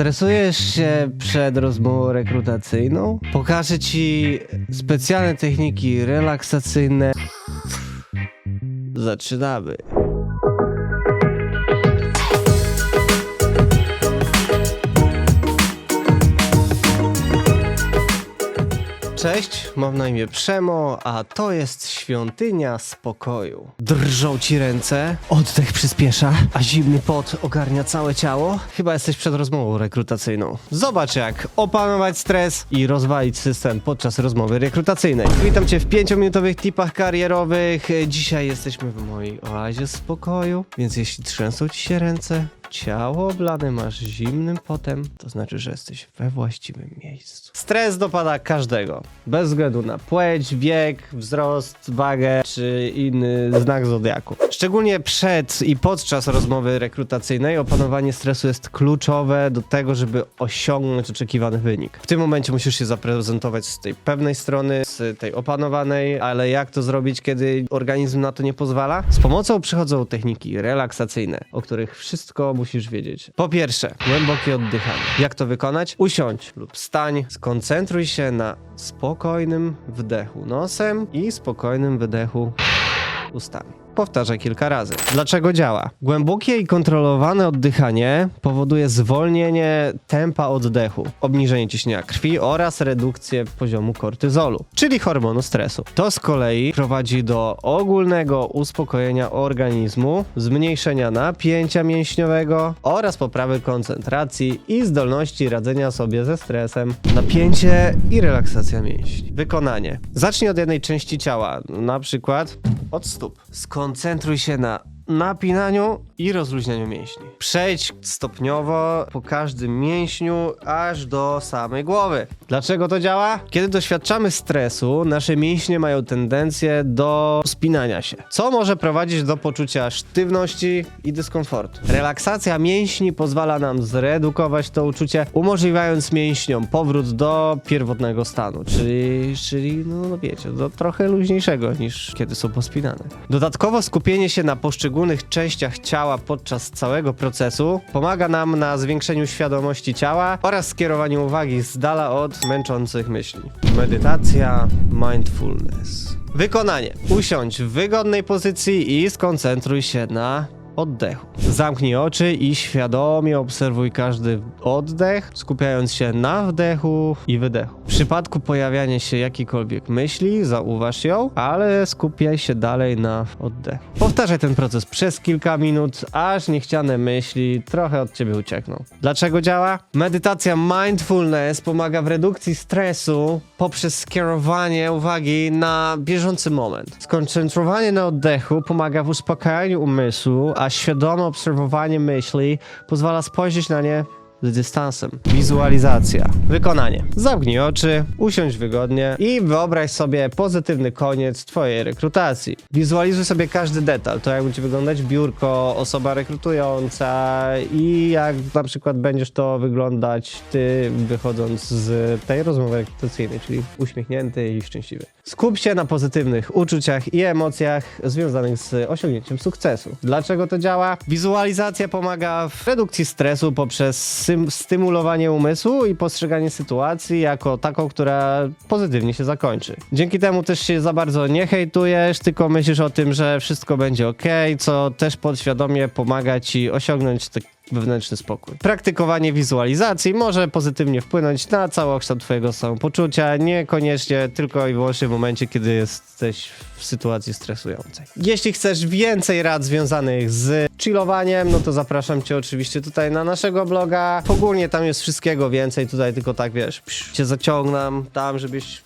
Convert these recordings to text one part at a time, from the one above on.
Stresujesz się przed rozmową rekrutacyjną? Pokażę ci specjalne techniki relaksacyjne. Zaczynamy. Cześć, mam na imię Przemo, a to jest świątynia spokoju. Drżą ci ręce, oddech przyspiesza, a zimny pot ogarnia całe ciało? Chyba jesteś przed rozmową rekrutacyjną. Zobacz jak opanować stres i rozwalić system podczas rozmowy rekrutacyjnej. Witam cię w 5-minutowych tipach karierowych. Dzisiaj jesteśmy w mojej oazie spokoju, więc jeśli trzęsą ci się ręce, ciało oblane masz zimnym potem, to znaczy, że jesteś we właściwym miejscu. Stres dopada każdego, bez względu na płeć, wiek, wzrost, wagę czy inny znak zodiaku. Szczególnie przed i podczas rozmowy rekrutacyjnej opanowanie stresu jest kluczowe do tego, żeby osiągnąć oczekiwany wynik. W tym momencie musisz się zaprezentować z tej pewnej strony, z tej opanowanej, ale jak to zrobić, kiedy organizm na to nie pozwala? Z pomocą przychodzą techniki relaksacyjne, o których wszystko musisz wiedzieć. Po pierwsze, głębokie oddychanie. Jak to wykonać? Usiądź lub stań, skoncentruj się na spokojnym wdechu nosem i spokojnym wydechu ustami. Powtarzaj kilka razy. Dlaczego działa? Głębokie i kontrolowane oddychanie powoduje zwolnienie tempa oddechu, obniżenie ciśnienia krwi oraz redukcję poziomu kortyzolu, czyli hormonu stresu. To z kolei prowadzi do ogólnego uspokojenia organizmu, zmniejszenia napięcia mięśniowego oraz poprawy koncentracji i zdolności radzenia sobie ze stresem. Napięcie i relaksacja mięśni. Wykonanie. Zacznij od jednej części ciała, na przykład od stóp. Skoncentruj się na napinaniu i rozluźnianiu mięśni. Przejdź stopniowo po każdym mięśniu aż do samej głowy. Dlaczego to działa? Kiedy doświadczamy stresu, nasze mięśnie mają tendencję do spinania się, co może prowadzić do poczucia sztywności i dyskomfortu. Relaksacja mięśni pozwala nam zredukować to uczucie, umożliwiając mięśniom powrót do pierwotnego stanu, czyli, czyli no, no wiecie, do trochę luźniejszego niż kiedy są pospinane. Dodatkowo skupienie się na poszczególnych częściach ciała podczas całego procesu pomaga nam na zwiększeniu świadomości ciała oraz skierowaniu uwagi z dala od męczących myśli. Medytacja, mindfulness. Wykonanie. Usiądź w wygodnej pozycji i skoncentruj się na oddechu. Zamknij oczy i świadomie obserwuj każdy oddech, skupiając się na wdechu i wydechu. W przypadku pojawiania się jakiejkolwiek myśli, zauważ ją, ale skupiaj się dalej na oddechu. Powtarzaj ten proces przez kilka minut, aż niechciane myśli trochę od ciebie uciekną. Dlaczego działa? Medytacja mindfulness pomaga w redukcji stresu poprzez skierowanie uwagi na bieżący moment. Skoncentrowanie na oddechu pomaga w uspokajaniu umysłu, a świadome obserwowanie myśli pozwala spojrzeć na nie z dystansem. Wizualizacja. Wykonanie. Zamknij oczy, usiądź wygodnie i wyobraź sobie pozytywny koniec twojej rekrutacji. Wizualizuj sobie każdy detal, to jak będzie wyglądać biurko, osoba rekrutująca i jak na przykład będziesz to wyglądać ty wychodząc z tej rozmowy rekrutacyjnej, czyli uśmiechnięty i szczęśliwy. Skup się na pozytywnych uczuciach i emocjach związanych z osiągnięciem sukcesu. Dlaczego to działa? Wizualizacja pomaga w redukcji stresu poprzez stymulowanie umysłu i postrzeganie sytuacji jako taką, która pozytywnie się zakończy. Dzięki temu też się za bardzo nie hejtujesz, tylko myślisz o tym, że wszystko będzie ok, co też podświadomie pomaga ci osiągnąć taki wewnętrzny spokój. Praktykowanie wizualizacji może pozytywnie wpłynąć na całokształt twojego samopoczucia, niekoniecznie tylko i wyłącznie w momencie, kiedy jesteś w sytuacji stresującej. Jeśli chcesz więcej rad związanych z chillowaniem, no to zapraszam cię oczywiście tutaj na naszego bloga. Ogólnie tam jest wszystkiego więcej, tutaj tylko tak wiesz, psz, cię zaciągnam tam, żebyś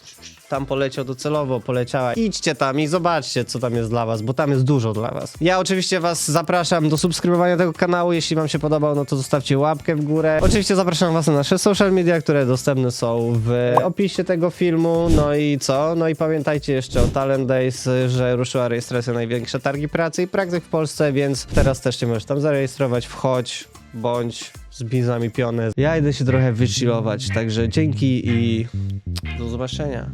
tam poleciał docelowo, poleciała. Idźcie tam i zobaczcie, co tam jest dla was, bo tam jest dużo dla was. Ja oczywiście was zapraszam do subskrybowania tego kanału, jeśli wam się podobał, no to zostawcie łapkę w górę. Oczywiście zapraszam was na nasze social media, które dostępne są w opisie tego filmu, no i co? No i pamiętajcie jeszcze o Talent Days, że ruszyła rejestracja największe targi pracy i praktyk w Polsce, więc teraz też się możesz tam zarejestrować, wchodź, bądź z bizami pionę. Ja idę się trochę wychillować, także dzięki i do zobaczenia.